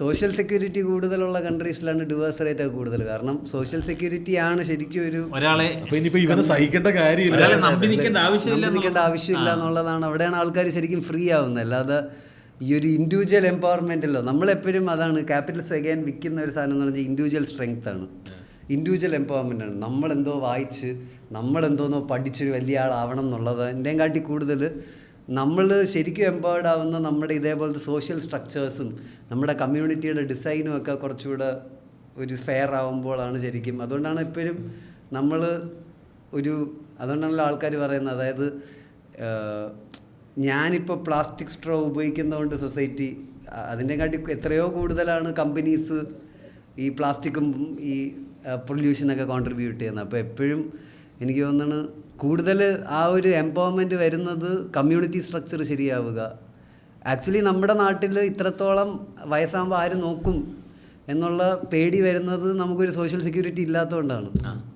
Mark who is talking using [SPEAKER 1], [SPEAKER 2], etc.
[SPEAKER 1] Social security കൂടുതലുള്ള കൺട്രീസിലാണ് divorce rate ഒക്കെ കൂടുതൽ. കാരണം സോഷ്യൽ സെക്യൂരിറ്റി ആണ് ശരിക്കും ഒരു
[SPEAKER 2] ഒരാളെ
[SPEAKER 3] ഇനിയിപ്പോ ഇവനെ സഹിക്കേണ്ട കാര്യമില്ല.
[SPEAKER 2] നമ്പി നിൽക്കേണ്ട ആവശ്യമില്ല
[SPEAKER 1] എന്നുള്ളതാണ്. അവിടെയാണ് ആൾക്കാർ ശരിക്കും ഫ്രീ ആവുന്നത്. അല്ലാതെ ഈ ഒരു ഇൻഡിവിജ്വൽ എംപവർമെന്റല്ലോ നമ്മളെപ്പോഴും അതാണ് ക്യാപിറ്റൽസ് അഗൈൻ വിൽക്കുന്ന ഒരു സാധനം എന്ന് പറഞ്ഞാൽ ഇൻഡിവിജ്വൽ സ്ട്രെങ്ത് ആണ്. ഇൻഡിവിജ്വൽ എംപവർമെന്റ് ആണ്. നമ്മളെന്തോ വായിച്ച് നമ്മളെന്തോന്നോ പഠിച്ചൊരു വലിയ ആളാവണം എന്നുള്ളത് എന്റെയും കാട്ടി കൂടുതൽ നമ്മൾ ശരിക്കും എംപവേർഡ് ആവുന്ന നമ്മുടെ ഇതേപോലത്തെ സോഷ്യൽ സ്ട്രക്ചേഴ്സും നമ്മുടെ കമ്മ്യൂണിറ്റിയുടെ ഡിസൈനും ഒക്കെ കുറച്ചുകൂടെ ഒരു ഫെയർ ആവുമ്പോഴാണ് ശരിക്കും. അതുകൊണ്ടാണ് എപ്പോഴും നമ്മൾ ഒരു അതുകൊണ്ടാണല്ലോ ആൾക്കാർ പറയുന്നത്. അതായത് ഞാനിപ്പോൾ പ്ലാസ്റ്റിക് സ്ട്രോ ഉപയോഗിക്കുന്നതുകൊണ്ട് സൊസൈറ്റി അതിന്റെ കാട്ടി എത്രയോ കൂടുതലാണ് കമ്പനീസ് ഈ പ്ലാസ്റ്റിക്കും ഈ പൊല്യൂഷനൊക്കെ കോൺട്രിബ്യൂട്ട് ചെയ്യുന്നത്. അപ്പോൾ എപ്പോഴും എനിക്ക് തോന്നുന്നു കൂടുതൽ ആ ഒരു എംപവർമെന്റ് വരുന്നത് കമ്മ്യൂണിറ്റി സ്ട്രക്ചർ ശരിയാവുക. ആക്ച്വലി നമ്മുടെ നാട്ടിൽ ഇത്രത്തോളം വയസ്സാകുമ്പോൾ ആര് നോക്കും എന്നുള്ള പേടി വരുന്നത് നമുക്കൊരു സോഷ്യൽ സെക്യൂരിറ്റി ഇല്ലാത്തതുകൊണ്ടാണ്.